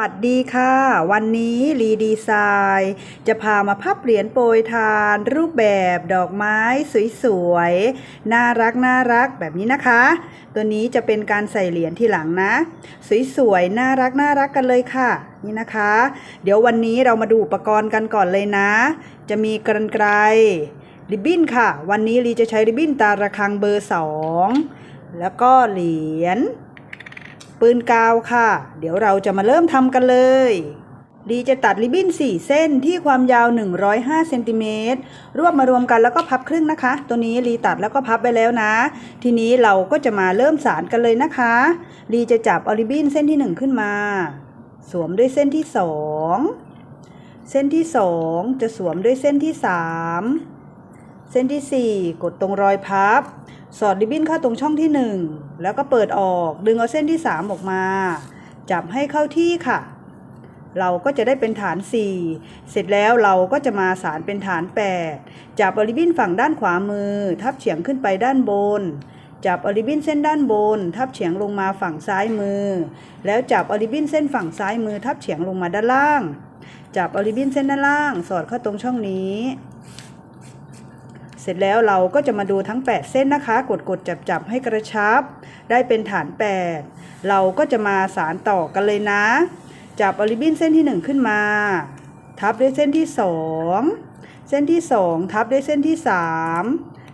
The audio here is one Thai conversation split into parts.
สวัสดีค่ะ วันนี้รีดีไซน์จะพามาพับเหรียญโปรยทาน รูปแบบดอกไม้สวยๆ น่ารักน่ารักแบบนี้นะคะ ตัวนี้จะเป็นการใส่เหรียญที่หลังนะ สวยๆ น่ารักน่ารักกันเลยค่ะ นี่นะคะ เดี๋ยววันนี้เรามาดูอุปกรณ์กันก่อนเลยนะ จะมีกรรไกรริบบิ้นค่ะ วันนี้รีจะใช้ริบบิ้นตาระฆังเบอร์สองแล้วก็เหรียญ ปืนกาวค่ะ เดี๋ยวเราจะมาเริ่มทำกันเลย ดีจะตัดริบบิ้น 4 เส้นที่ความยาว 105เซนติเมตรรวบมารวมกันแล้วก็พับครึ่งนะคะ ตัวนี้รีตัดแล้วก็พับไปแล้วนะ ทีนี้เราก็จะมาเริ่มสารกันเลยนะคะรีจะจับเอาริบบิ้นเส้นที่ 1 ขึ้นมา สวมด้วยเส้นที่ 2 เส้นที่ 2 จะสวมด้วยเส้นที่ 3 เส้นที่ 4 กดตรงรอยพับ สอดริบบิ้นเข้าตรงช่องที่ 1 แล้วก็เปิดออกดึงเอาเส้นที่ 3 ออกมา จับให้เข้าที่ค่ะ เราก็จะได้เป็นฐาน 4 เสร็จแล้วเราก็จะมาสารเป็นฐาน 8 จับอาริบินฝั่งด้านขวามือ ทับเฉียงขึ้นไปด้านบน จับอาริบินเส้นด้านบน ทับเฉียงลงมาฝั่งซ้ายมือ แล้วจับอาริบินเส้นฝั่งซ้ายมือ ทับเฉียงลงมาด้านล่าง จับอาริบินเส้นด้านล่าง สอดเข้าตรงช่องนี้ ร็จแล้วเราก็จะมาดูทั้ง 8 เส้นนะคะ กดกดจับจับให้กระชับ ได้เป็นฐาน 8 เราก็จะมาสารต่อกันเลยนะ จับอลิบินเส้นที่ 1 ขึ้นมา ทับด้วยเส้นที่ 2 เส้นที่ 2 ทับด้วยเส้นที่ 3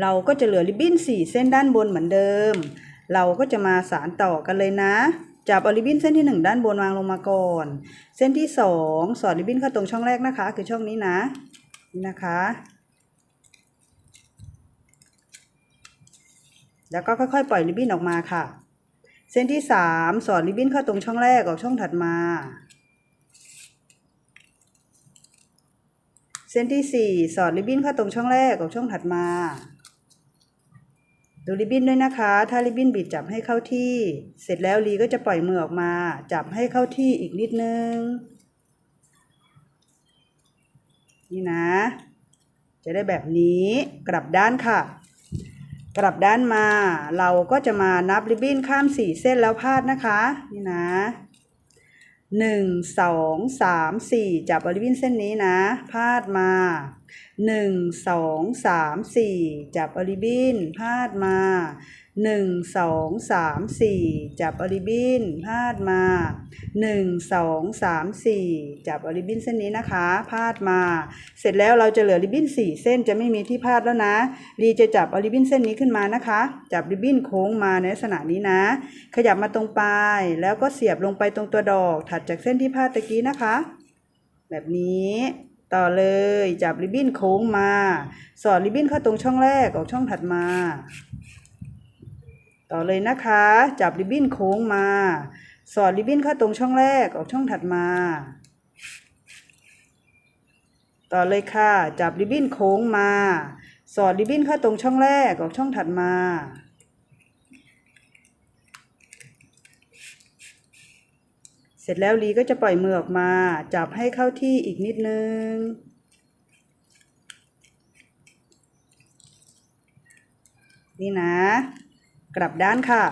เราก็จะเหลือริบบิ้น4 เส้นด้านบนเหมือนเดิม เราก็จะมาสารต่อกันเลยนะ จับเอาริบบิ้นเส้นที่ 1 ด้านบนวางลงมาก่อน เส้นที่ 2 สอดริบบิ้นเข้าตรงช่องแรกนะคะ คือช่องนี้นะนี่นะคะ แล้วก็ค่อยๆ ปล่อยริบบิ้นออกมาค่ะ เส้นที่ 3 สอดริบบิ้นเข้าตรงช่องแรกออกช่องถัดมาเส้นที่ 4 สอดริบบิ้นเข้าตรงช่องแรกออกช่องถัดมา ดูริบบิ้นด้วยนะคะ ถ้าริบบิ้นบิดจับให้เข้าที่ เสร็จแล้วลีก็จะปล่อยมือออกมา จับให้เข้าที่อีกนิดนึง นี่นะ จะได้แบบนี้กลับด้านค่ะ กลับด้านมา เราก็จะมานับริบบิ้นข้ามสี่เส้นแล้วพาดนะคะ นี่นะหนึ่งสองสามสี่จับริบบิ้นเส้นนี้นะ พาดมา หนึ่งสองสามสี่จับอาริบินพาดมาหนึ่งสองสามสี่จับอาริบินพาดมาหนึ่งสองสามสี่จับอาริบินเส้นนี้นะคะพาดมา เสร็จแล้วเราจะเหลือริบบิ้นสี่เส้นจะไม่มีที่พาดแล้วนะรีจะจับอาริบินเส้นนี้ขึ้นมานะคะ จับริบบิ้นโค้งมาในลักษณะนี้นะ ขยับมาตรงปลายแล้วก็เสียบลงไปตรงตัวดอกถัดจากเส้นที่พาดตะกี้นะคะ แบบนี้ ต่อเลยจับริบบิ้นโค้งมา สอดริบบิ้นเข้าตรงช่องแรกออกช่องถัดมา ต่อเลยนะคะ จับริบบิ้นโค้งมา สอดริบบิ้นเข้าตรงช่องแรกออกช่องถัดมา ต่อเลยค่ะ จับริบบิ้นโค้งมา สอดริบบิ้นเข้าตรงช่องแรกออกช่องถัดมา สร็จแล้วลีก็จะปล่อยมือออกมา จับให้เข้าที่อีกนิดนึง นี่นะ กลับด้านค่ะ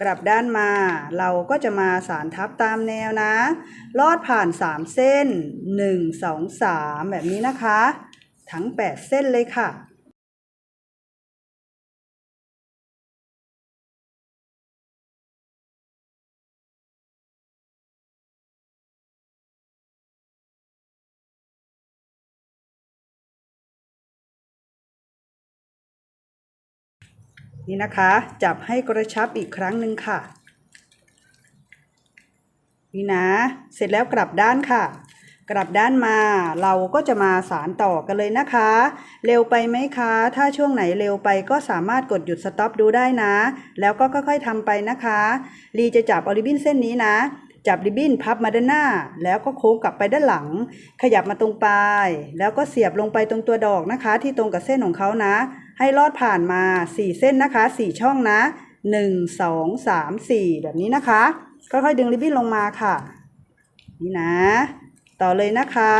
กลับด้านมา เราก็จะมาสารทับตามแนวนะ ลอดผ่าน 3 เส้น 1 2 3 แบบนี้นะคะ ทั้ง 8 เส้นเลยค่ะ นี่นะคะ จับให้กระชับอีกครั้งหนึ่งค่ะ นี่นะ เสร็จแล้วกลับด้านค่ะ กลับด้านมาเราก็จะมาสารต่อกันเลยนะคะ เร็วไปไหมคะ ถ้าช่วงไหนเร็วไปก็สามารถกดหยุดสต็อปดูได้นะ แล้วก็ค่อยๆทำไปนะคะลีจะจับออริบินเส้นนี้นะจับริบบิ้นพับมาด้านหน้า แล้วก็โค้งกลับไปด้านหลัง ขยับมาตรงปลาย แล้วก็เสียบลงไปตรงตัวดอกนะคะ ที่ตรงกับเส้นของเขานะ ให้ลอดผ่านมา 4 เส้นนะคะ 4 ช่องนะ 1 2 3 4 แบบนี้นะคะ ค่อยๆ ดึงริบบิ้นลงมาค่ะ นี่นะ ต่อเลยนะคะ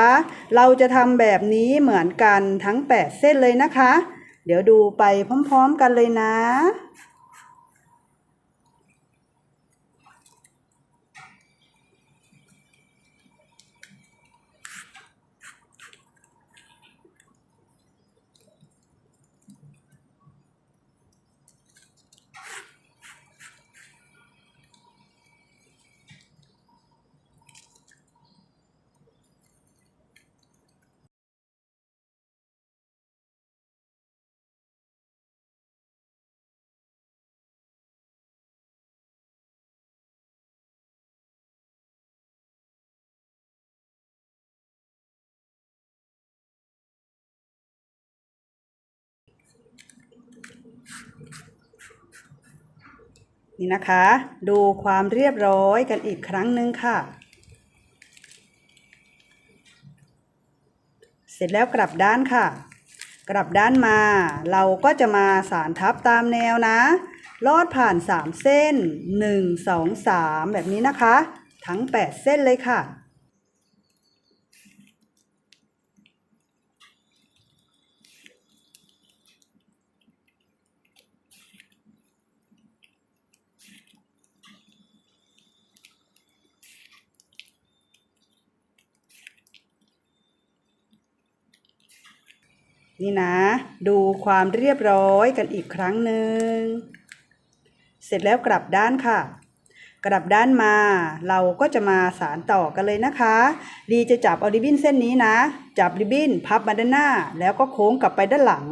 เราจะทำแบบนี้เหมือนกันทั้ง 8 เส้นเลยนะคะ เดี๋ยวดูไปพร้อมๆกันเลยนะ นี่นะคะ ดูความเรียบร้อยกันอีกครั้งหนึ่งค่ะ เสร็จแล้วกลับด้านค่ะ กลับด้านมา เราก็จะมาสารทับตามแนวนะ ลอดผ่าน 3 เส้น 1 2 3 แบบนี้นะคะ ทั้ง 8 เส้นเลยค่ะ นี่นะ ดูความเรียบร้อยกันอีกครั้งหนึ่ง เสร็จแล้วกลับด้านค่ะ กลับด้านมา เราก็จะมาสารต่อกันเลยนะคะ ดีจะจับเอาริบบิ้นเส้นนี้นะ จับริบบิ้นพับมาด้านหน้า แล้วก็โค้งกลับไปด้านหลัง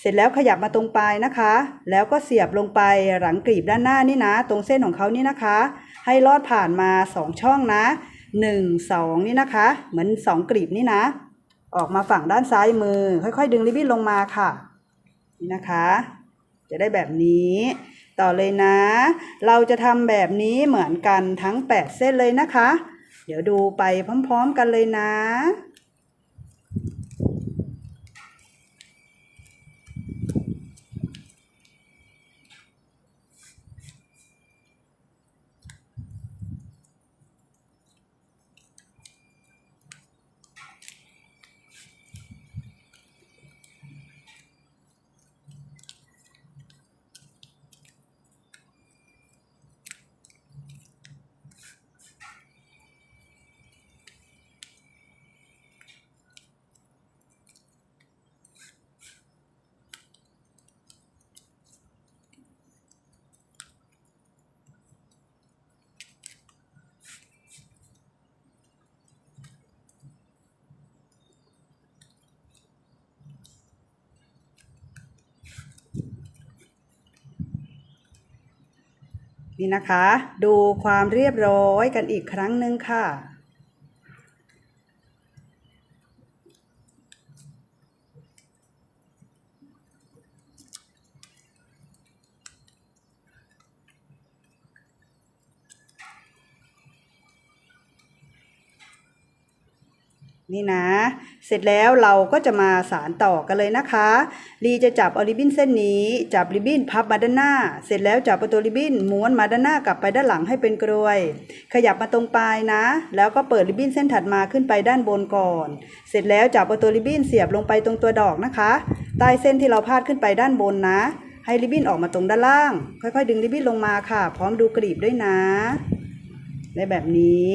เสร็จแล้วขยับมาตรงปลายนะคะ แล้วก็เสียบลงไปหลังกรีบด้านหน้านี่นะ ตรงเส้นของเขานี่นะคะ ให้ลอดผ่านมา2ช่องนะ1 2นี่นะคะ เหมือน2กรีบนี่นะ ออกมาฝั่งด้านซ้ายมือ ค่อยๆ ดึงริบบิ้นลงมาค่ะ นี่นะคะ จะได้แบบนี้ ต่อเลยนะ เราจะทำแบบนี้เหมือนกันทั้ง 8 เส้นเลยนะคะ เดี๋ยวดูไปพร้อม ๆ กันเลยนะ นี่นะคะ ดูความเรียบร้อยกันอีกครั้งหนึ่งค่ะ นี่นะ เสร็จแล้วเราก็จะมาสารต่อกันเลยนะคะลีจะจับเอาริบบิ้นเส้นนี้ จับริบบิ้นพับมาด้านหน้า เสร็จแล้วจับเอาตัวริบบิ้นม้วนมาด้านหน้ากลับไปด้านหลังให้เป็นกรวย ขยับมาตรงปลายนะ แล้วก็เปิดริบบิ้นเส้นถัดมาขึ้นไปด้านบนก่อน เสร็จแล้วจับเอาตัวริบบิ้นเสียบลงไปตรงตัวดอกนะคะ ใต้เส้นที่เราพาดขึ้นไปด้านบนนะ ให้ริบบิ้นออกมาตรงด้านล่าง ค่อยๆ ดึงริบบิ้นลงมาค่ะ พร้อมดูกรีบด้วยนะ ได้แบบนี้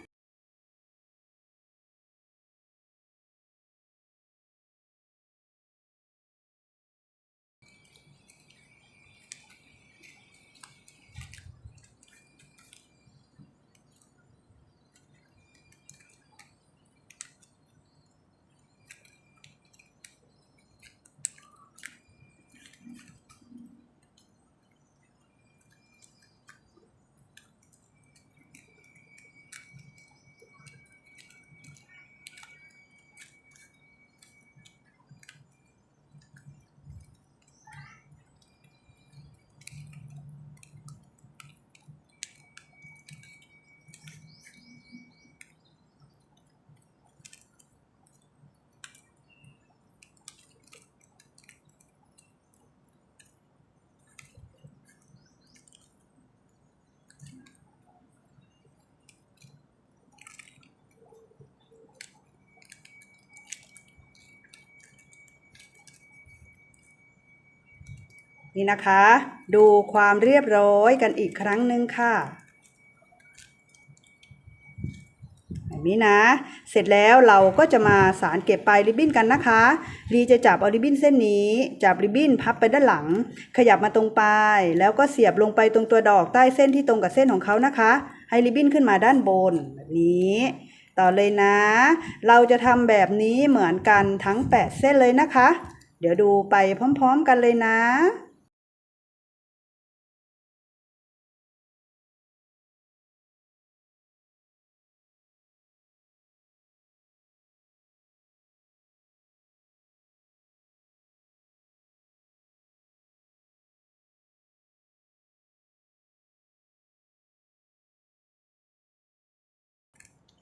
นี่นะคะ ดูความเรียบร้อยกันอีกครั้งหนึ่งค่ะแบบนี้นะ เสร็จแล้วเราก็จะมาสารเก็บปลายริบบิ้นกันนะคะลีจะจับเอาริบบิ้นเส้นนี้ จับริบบิ้นพับไปด้านหลัง ขยับมาตรงปลาย แล้วก็เสียบลงไปตรงตัวดอกใต้เส้นที่ตรงกับเส้นของเขานะคะ ให้ริบบิ้นขึ้นมาด้านบนแบบนี้ ต่อเลยนะ เราจะทำแบบนี้เหมือนกันทั้ง 8 เส้นเลยนะคะ เดี๋ยวดูไปพร้อม ๆ กันเลยนะ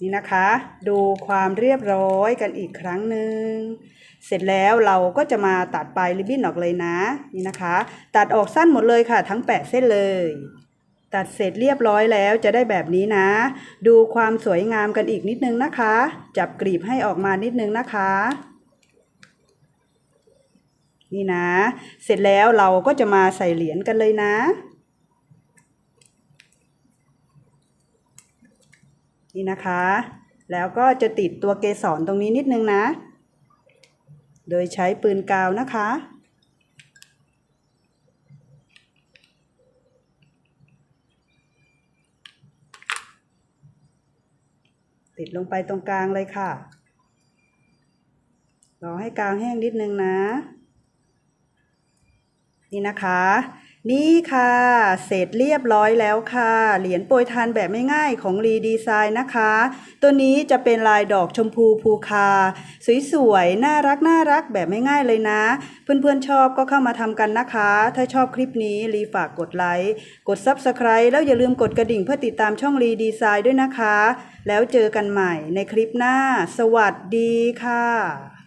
นี่นะคะ ดูความเรียบร้อยกันอีกครั้งหนึ่งเสร็จแล้วเราก็จะมาตัดปลายริบบิ้นออกเลยนะ นี่นะคะ ตัดออกสั้นหมดเลยค่ะ ทั้ง8เส้นเลย ตัดเสร็จเรียบร้อยแล้วจะได้แบบนี้นะ ดูความสวยงามกันอีกนิดนึงนะคะ จับกรีบให้ออกมานิดนึงนะคะ นี่นะ เสร็จแล้วเราก็จะมาใส่เหรียญกันเลยนะ นี่นะคะ แล้วก็จะติดตัวเกสรตรงนี้นิดนึงนะ โดยใช้ปืนกาวนะคะ ติดลงไปตรงกลางเลยค่ะ รอให้กาวแห้งนิดนึงนะ นี่นะคะ นี่ค่ะ เสร็จเรียบร้อยแล้วค่ะ เหรียญโปรยทานแบบไม่ง่ายของรีดีไซน์นะคะ ตัวนี้จะเป็นลายดอกชมพูภูคา สวยๆ น่ารักน่ารักแบบไม่ง่ายเลยนะ เพื่อนๆชอบก็เข้ามาทำกันนะคะ ถ้าชอบคลิปนี้รีฝากกดไลค์กด Subscribe แล้วอย่าลืมกดกระดิ่งเพื่อติดตามช่องรีดีไซน์ด้วยนะคะ แล้วเจอกันใหม่ในคลิปหน้า สวัสดีค่ะ